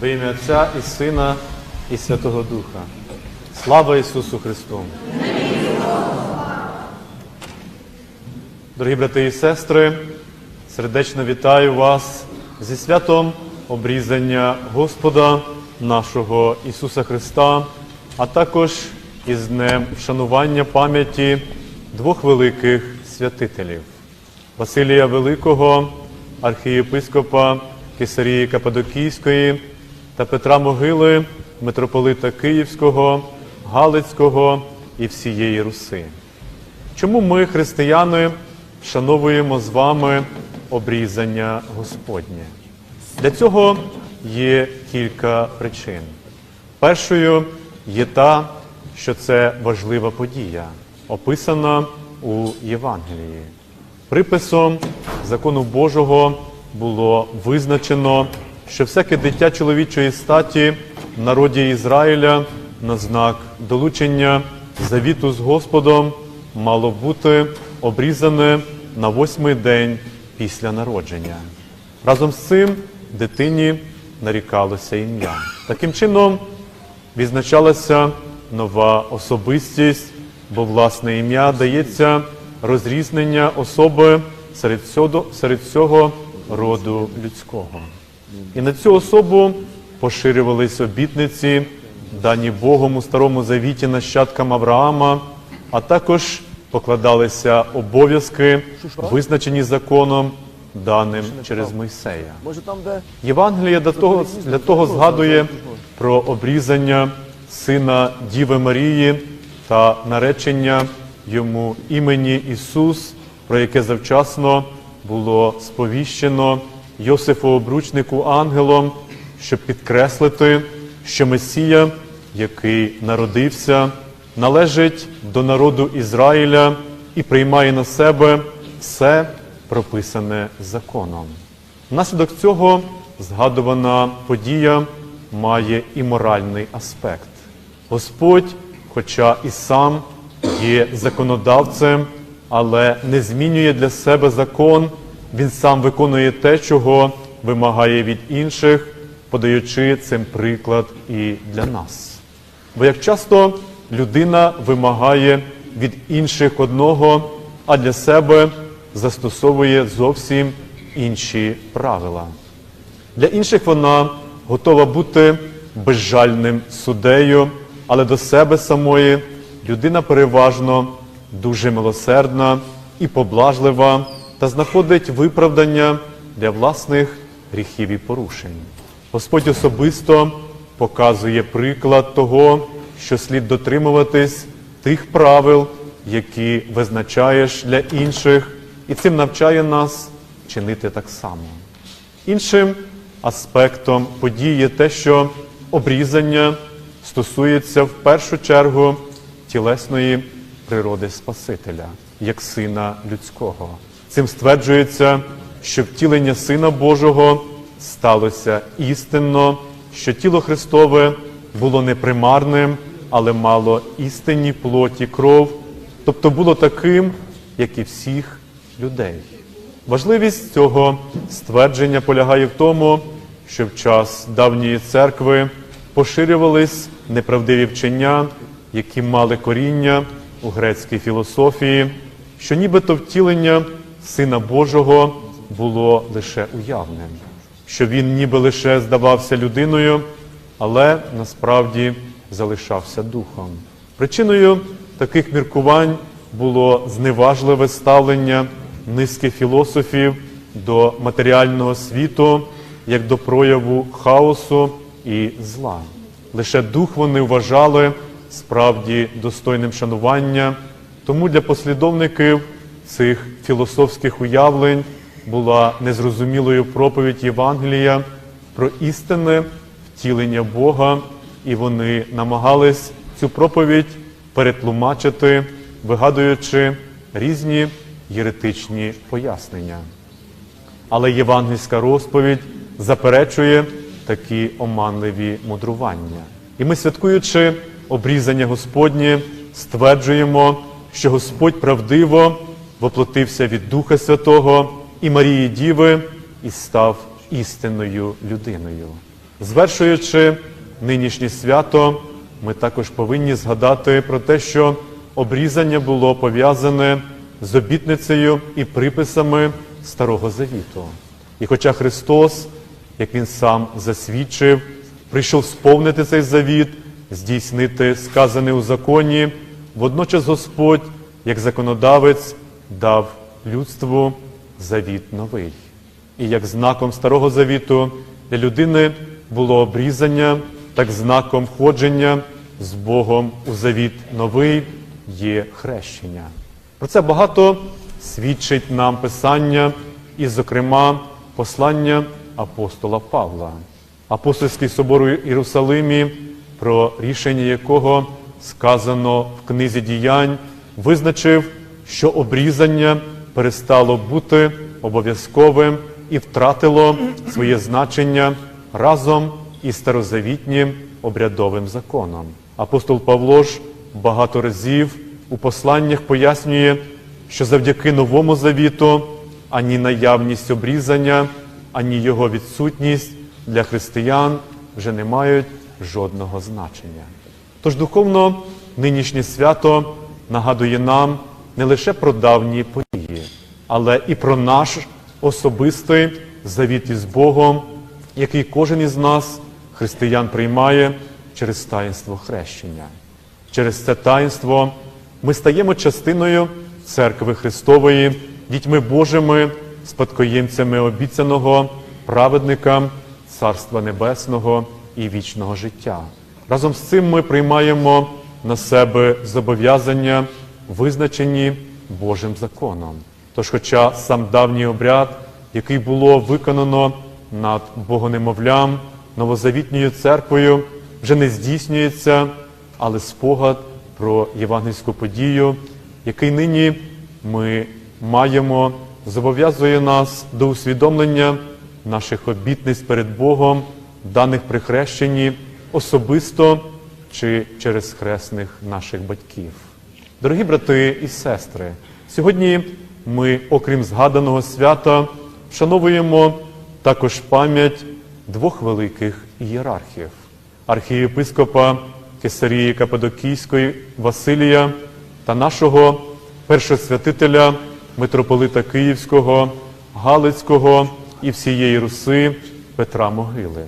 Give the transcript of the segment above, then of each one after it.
Во ім'я Отця і Сина, і Святого Духа. Слава Ісусу Христу! Дорогі брати і сестри, сердечно вітаю вас зі святом обрізання Господа нашого Ісуса Христа, а також із днем вшанування пам'яті двох великих святителів Василія Великого, архієпископа Кесарії Кападокійської та Петра Могили, митрополита Київського, Галицького і всієї Руси. Чому ми, християни, вшановуємо з вами обрізання Господнє? Для цього є кілька причин. Першою є та, що це важлива подія, описана у Євангелії. Приписом закону Божого було визначено, що всяке дитя чоловічої статі в народі Ізраїля на знак долучення завіту з Господом мало бути обрізане на восьмий день після народження. Разом з цим дитині нарікалося ім'я. Таким чином відзначалася нова особистість, бо власне ім'я дається розрізнення особи серед цього, роду людського. І на цю особу поширювались обітниці, дані Богом у Старому Завіті нащадкам Авраама, а також покладалися обов'язки, визначені законом, даним через Мойсея. Євангеліє для того, для того згадує про обрізання сина Діви Марії та наречення йому імені Ісус, про яке завчасно було сповіщено Йосифу обручнику ангелом, щоб підкреслити, що Месія, який народився, належить до народу Ізраїля і приймає на себе все прописане законом. Внаслідок цього згадувана подія має і моральний аспект. Господь, хоча і сам є законодавцем, але не змінює для себе закон, він сам виконує те, чого вимагає від інших, подаючи цим приклад і для нас. Бо як часто людина вимагає від інших одного, а для себе застосовує зовсім інші правила. Для інших вона готова бути безжальним суддею, але до себе самої людина переважно дуже милосердна і поблажлива та знаходить виправдання для власних гріхів і порушень. Господь особисто показує приклад того, що слід дотримуватись тих правил, які визначаєш для інших, і цим навчає нас чинити так само. Іншим аспектом події є те, що обрізання стосується в першу чергу тілесної природи Спасителя, як Сина людського. Цим стверджується, що втілення Сина Божого сталося істинно, що тіло Христове було не примарним, але мало істинні плоті кров, тобто було таким, як і всіх людей. Важливість цього ствердження полягає в тому, що в час давньої церкви поширювались неправдиві вчення, які мали коріння у грецькій філософії, що нібито втілення Сина Божого було лише уявним, що він ніби лише здавався людиною, але насправді залишався духом. Причиною таких міркувань було зневажливе ставлення низки філософів до матеріального світу як до прояву хаосу і зла. Лише дух вони вважали справді достойним шанування, тому для послідовників цих філософських уявлень була незрозумілою проповідь Євангелія про істинне втілення Бога, і вони намагались цю проповідь перетлумачити, вигадуючи різні єретичні пояснення. Але євангельська розповідь заперечує такі оманливі мудрування. І ми, святкуючи обрізання Господнє, стверджуємо, що Господь правдиво воплотився від Духа Святого і Марії Діви і став істинною людиною. Звершуючи нинішнє свято, ми також повинні згадати про те, що обрізання було пов'язане з обітницею і приписами Старого Завіту. І хоча Христос, як Він сам засвідчив, прийшов сповнити цей завіт, здійснити сказане у законі, водночас Господь, як законодавець, дав людству завіт новий. І як знаком Старого Завіту для людини було обрізання, так знаком входження з Богом у завіт новий є хрещення. Про це багато свідчить нам Писання, і, зокрема, послання апостола Павла. Апостольський собор у Єрусалимі, про рішення якого сказано в книзі діянь, визначив, що обрізання перестало бути обов'язковим і втратило своє значення разом із старозавітнім обрядовим законом. Апостол Павло ж багато разів у посланнях пояснює, що завдяки новому завіту ані наявність обрізання, ані його відсутність для християн вже не мають жодного значення. Тож духовно нинішнє свято нагадує нам не лише про давні події, але і про наш особистий завіт із Богом, який кожен із нас, християн, приймає через таїнство хрещення. Через це таїнство ми стаємо частиною церкви Христової, дітьми Божими, спадкоємцями обіцяного праведника Царства Небесного і вічного життя. Разом з цим ми приймаємо на себе зобов'язання, визначені Божим законом. Тож, хоча сам давній обряд, який було виконано над Богонемовлям, новозавітньою церквою, вже не здійснюється, але спогад про євангельську подію, який нині ми маємо, зобов'язує нас до усвідомлення наших обітниць перед Богом, даних при хрещенні, особисто чи через хресних наших батьків. Дорогі брати і сестри, сьогодні ми, окрім згаданого свята, вшановуємо також пам'ять двох великих ієрархів архієпископа Кесарії Кападокійської Василія та нашого першосвятителя митрополита Київського, Галицького і всієї Руси Петра Могили.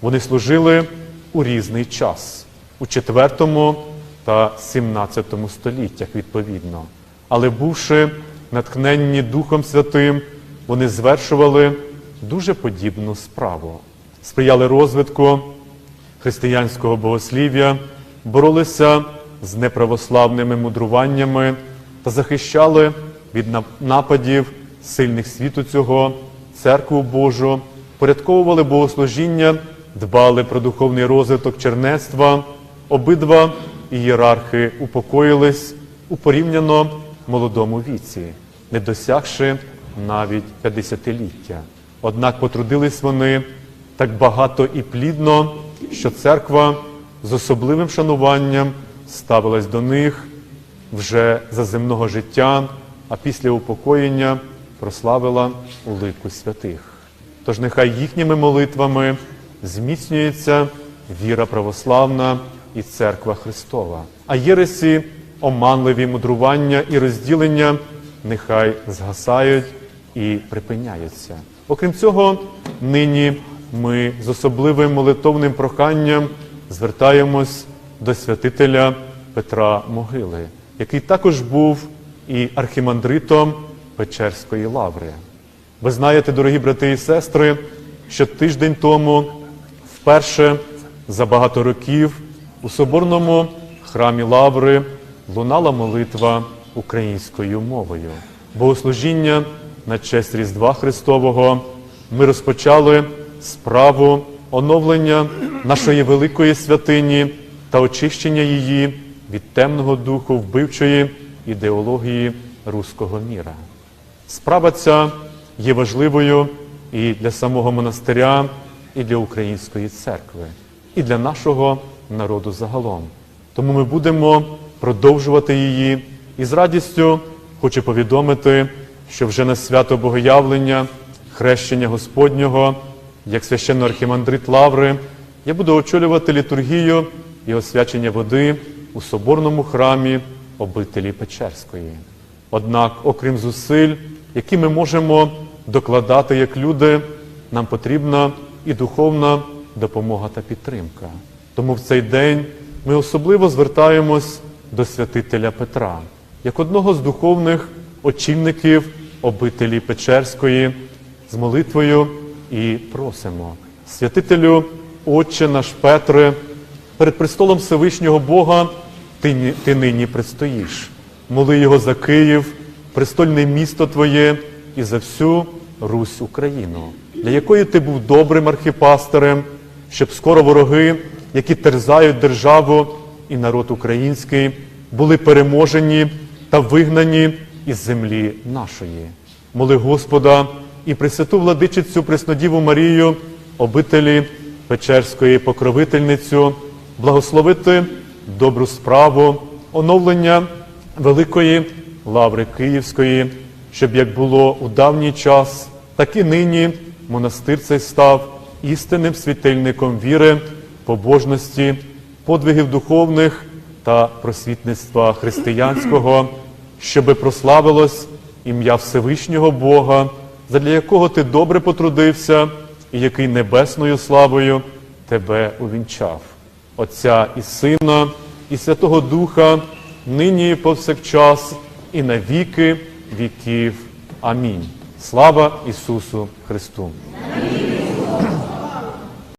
Вони служили у різний час у IV та XVII століттях відповідно. Але бувши натхненні Духом Святим, вони звершували дуже подібну справу, сприяли розвитку християнського богослів'я, боролися з неправославними мудруваннями та захищали від нападів сильних світу цього, церкву Божу, порядковували богослужіння, дбали про духовний розвиток чернецтва. Обидва ієрархи упокоїлись у порівняно молодому віці, не досягши навіть 50-ліття. Однак потрудились вони так багато і плідно, що церква з особливим шануванням ставилась до них вже за земного життя, а після упокоєння прославила у лику святих. Тож нехай їхніми молитвами зміцнюється віра православна і церква Христова, а єресі, оманливі мудрування і розділення нехай згасають і припиняються. Окрім цього, нині ми з особливим молитовним проханням звертаємось до святителя Петра Могили, який також був і архімандритом Печерської лаври. Ви знаєте, дорогі брати і сестри, що тиждень тому вперше за багато років у соборному храмі Лаври лунала молитва українською мовою. Богослужіння на честь Різдва Христового ми розпочали справу оновлення нашої великої святині та очищення її від темного духу вбивчої ідеології руського міра. Справа ця є важливою і для самого монастиря, і для української церкви, і для нашого народу загалом. Тому ми будемо продовжувати її і з радістю хочу повідомити, що вже на свято Богоявлення, хрещення Господнього, як священно архімандрит Лаври, я буду очолювати літургію і освячення води у соборному храмі обителі Печерської. Однак, окрім зусиль, які ми можемо докладати як люди, нам потрібна і духовна допомога та підтримка. Тому в цей день ми особливо звертаємось до святителя Петра, як одного з духовних очільників обителі Печерської, з молитвою і просимо. Святителю, Отче наш Петре, перед престолом Всевишнього Бога ти, ти нині предстоїш. Моли його за Київ, престольне місто Твоє і за всю Русь Україну, для якої ти був добрим архіпастерем, щоб скоро вороги, які терзають державу і народ український, були переможені та вигнані із землі нашої. Моли Господа і Пресвяту владичицю Преснодіву Марію, обителі Печерської покровительницю, благословити добру справу, оновлення великої лаври Київської, щоб як було у давній час, так і нині монастир цей став істинним світильником віри, побожності, подвигів духовних та просвітництва християнського, щоби прославилось ім'я Всевишнього Бога, задля якого ти добре потрудився і який небесною славою тебе увінчав. Отця і Сина, і Святого Духа, нині повсякчас, і на віки віків. Амінь. Слава Ісусу Христу!